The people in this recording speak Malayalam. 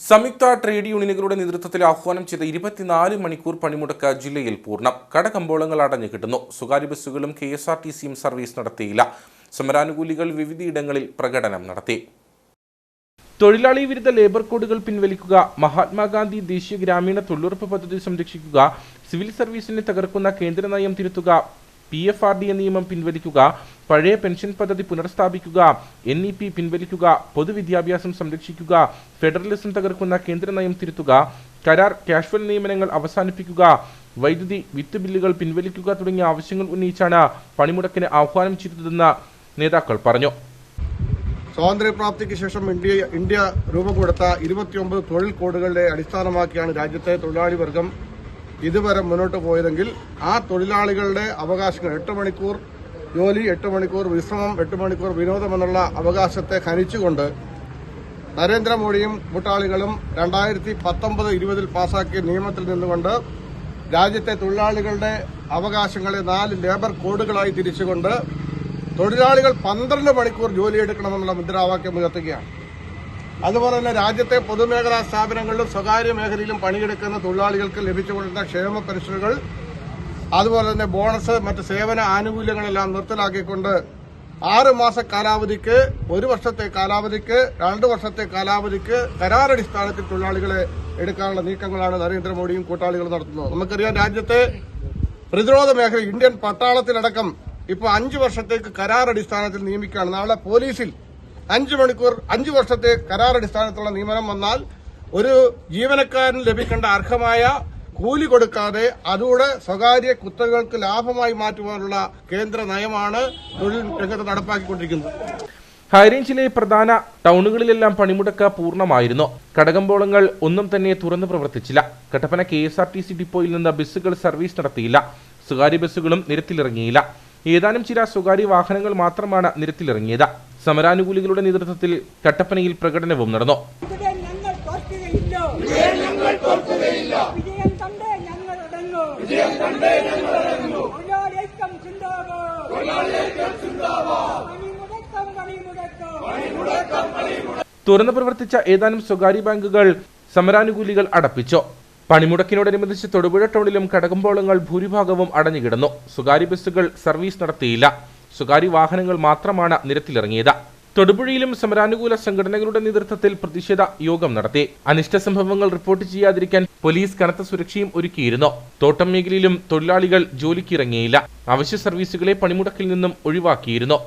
സംയുക്ത ട്രേഡ് യൂണിയനുകളുടെ നേതൃത്വത്തിൽ ആഹ്വാനം ചെയ്ത ഇരുപത്തിനാല് മണിക്കൂർ പണിമുടക്ക് ജില്ലയിൽ പൂർണം. കടകമ്പോളങ്ങൾ അടഞ്ഞു കിട്ടുന്നു. സ്വകാര്യ ബസ്സുകളും കെ എസ് ആർ ടി സിയും സർവീസ് നടത്തിയില്ല. സമരാനുകൂലികൾ വിവിധയിടങ്ങളിൽ പ്രകടനം നടത്തി. തൊഴിലാളി വിരുദ്ധ ലേബർ കോഡുകൾ പിൻവലിക്കുക മഹാത്മാഗാന്ധി ദേശീയ ഗ്രാമീണ തൊഴിലുറപ്പ് പദ്ധതി സംരക്ഷിക്കുക സിവിൽ സർവീസിനെ തകർക്കുന്ന കേന്ദ്ര നയം തിരുത്തുക P F R D A നിയമം പിൻവലിക്കുക പഴയ പെൻഷൻ പദ്ധതി പുനഃസ്ഥാപിക്കുക എൻ ഇ പി പിൻവലിക്കുക പൊതുവിദ്യാഭ്യാസം സംരക്ഷിക്കുക ഫെഡറലിസം തകർക്കുന്ന കേന്ദ്ര നയം തിരുത്തുക കരാർ കാഷ്വൽ നിയമനങ്ങൾ അവസാനിപ്പിക്കുക വൈദ്യുതി വിത്ത് ബില്ലുകൾ പിൻവലിക്കുക തുടങ്ങിയ ആവശ്യങ്ങൾ ഉന്നയിച്ചാണ് പണിമുടക്കിന് ആഹ്വാനം ചെയ്തതെന്ന് നേതാക്കൾ പറഞ്ഞു. സ്വാതന്ത്ര്യപ്രാപ്തിക്ക് ശേഷം ഇന്ത്യ ഇന്ത്യ രൂപം കൊടുത്ത ഇരുപത്തിയൊമ്പത് തൊഴിൽ കോഡുകളുടെ അടിസ്ഥാനമാക്കിയാണ് രാജ്യത്തെ തൊഴിലാളി വർഗം ഇതുവരെ മുന്നോട്ട് പോയതെങ്കിൽ ആ തൊഴിലാളികളുടെ അവകാശങ്ങൾ എട്ട് മണിക്കൂർ ജോലി എട്ട് മണിക്കൂർ വിശ്രമം എട്ട് മണിക്കൂർ വിനോദം എന്നുള്ള അവകാശത്തെ ഹനിച്ചുകൊണ്ട് നരേന്ദ്രമോദിയും കൂട്ടാളികളും രണ്ടായിരത്തി പത്തൊമ്പത് ഇരുപതിൽ പാസാക്കിയ നിയമത്തിൽ നിന്നുകൊണ്ട് രാജ്യത്തെ തൊഴിലാളികളുടെ അവകാശങ്ങളെ നാല് ലേബർ കോഡുകളായി തിരിച്ചുകൊണ്ട് തൊഴിലാളികൾ പന്ത്രണ്ട് മണിക്കൂർ ജോലി ജോലിയെടുക്കണമെന്നുള്ള മുദ്രാവാക്യം ഉയർത്തുകയാണ്. അതുപോലെ തന്നെ രാജ്യത്തെ പൊതുമേഖലാ സ്ഥാപനങ്ങളിലും സ്വകാര്യ മേഖലയിലും പണിയെടുക്കുന്ന തൊഴിലാളികൾക്ക് ലഭിച്ചുകൊണ്ടിരുന്ന ക്ഷേമ പെൻഷനുകൾ അതുപോലെ തന്നെ ബോണസ് മറ്റ് സേവന ആനുകൂല്യങ്ങളെല്ലാം നിർത്തലാക്കിക്കൊണ്ട് ആറ് മാസ കാലാവധിക്ക് ഒരു വർഷത്തെ കാലാവധിക്ക് രണ്ട് വർഷത്തെ കാലാവധിക്ക് കരാറടിസ്ഥാനത്തിൽ തൊഴിലാളികളെ എടുക്കാനുള്ള നീക്കങ്ങളാണ് നരേന്ദ്രമോദിയും കൂട്ടാളികളും നടത്തുന്നത്. നമുക്കറിയാം രാജ്യത്തെ പ്രതിരോധ മേഖല ഇന്ത്യൻ പട്ടാളത്തിലടക്കം ഇപ്പൊ അഞ്ചു വർഷത്തേക്ക് കരാർ അടിസ്ഥാനത്തിൽ നിയമിക്കുകയാണ്. നാളെ പോലീസിൽ അഞ്ചു മണിക്കൂർ അഞ്ചു വർഷത്തെ കരാർ അടിസ്ഥാനത്തിലുള്ള നിയമനം വന്നാൽ ഒരു ജീവനക്കാരന് ലഭിക്കേണ്ട അർഹമായ കൂലി കൊടുക്കാതെ അതുകൂടെ സ്വകാര്യ കുത്തകൾക്ക് ലാഭമായി മാറ്റുവാനുള്ള കേന്ദ്ര നയമാണ് തൊഴിൽ രംഗത്ത് നടപ്പാക്കിക്കൊണ്ടിരിക്കുന്നത്. ഹൈറേഞ്ചിലെ പ്രധാന ടൗണുകളിലെല്ലാം പണിമുടക്ക് പൂർണമായിരുന്നു. കടകമ്പോളങ്ങൾ ഒന്നും തന്നെ തുറന്നു പ്രവർത്തിച്ചില്ല. Kattappana K S R T C ഡിപ്പോയിൽ നിന്ന് ബസ്സുകൾ സർവീസ് നടത്തിയില്ല. സ്വകാര്യ ബസ്സുകളും നിരത്തിലിറങ്ങിയില്ല. ഏതാനും ചില സ്വകാര്യ വാഹനങ്ങൾ മാത്രമാണ് നിരത്തിലിറങ്ങിയത്. സമരാനുകൂലികളുടെ നേതൃത്വത്തിൽ കട്ടപ്പനയിൽ പ്രകടനവും നടന്നു. തുറന്നു പ്രവർത്തിച്ച ഏതാനും സ്വകാര്യ ബാങ്കുകൾ സമരാനുകൂലികൾ അടപ്പിച്ചു. പണിമുടക്കിനോടനുബന്ധിച്ച് തൊടുപുഴ ടൗണിലും കടകമ്പോളങ്ങൾ ഭൂരിഭാഗവും അടഞ്ഞുകിടന്നു. സ്വകാര്യ ബസ്സുകൾ സർവീസ് നടത്തിയില്ല. സ്വകാര്യ വാഹനങ്ങൾ മാത്രമാണ് നിരത്തിലിറങ്ങിയത്. തൊടുപുഴയിലും സമരാനുകൂല സംഘടനകളുടെ നേതൃത്വത്തിൽ പ്രതിഷേധ യോഗം നടത്തി. അനിഷ്ട സംഭവങ്ങൾ റിപ്പോർട്ട് ചെയ്യാതിരിക്കാൻ പോലീസ് കനത്ത സുരക്ഷയും ഒരുക്കിയിരുന്നു. തോട്ടം മേഖലയിലും തൊഴിലാളികൾ ജോലിക്കിറങ്ങിയില്ല. അവശ്യ സർവീസുകളെ പണിമുടക്കിൽ നിന്നും ഒഴിവാക്കിയിരുന്നു.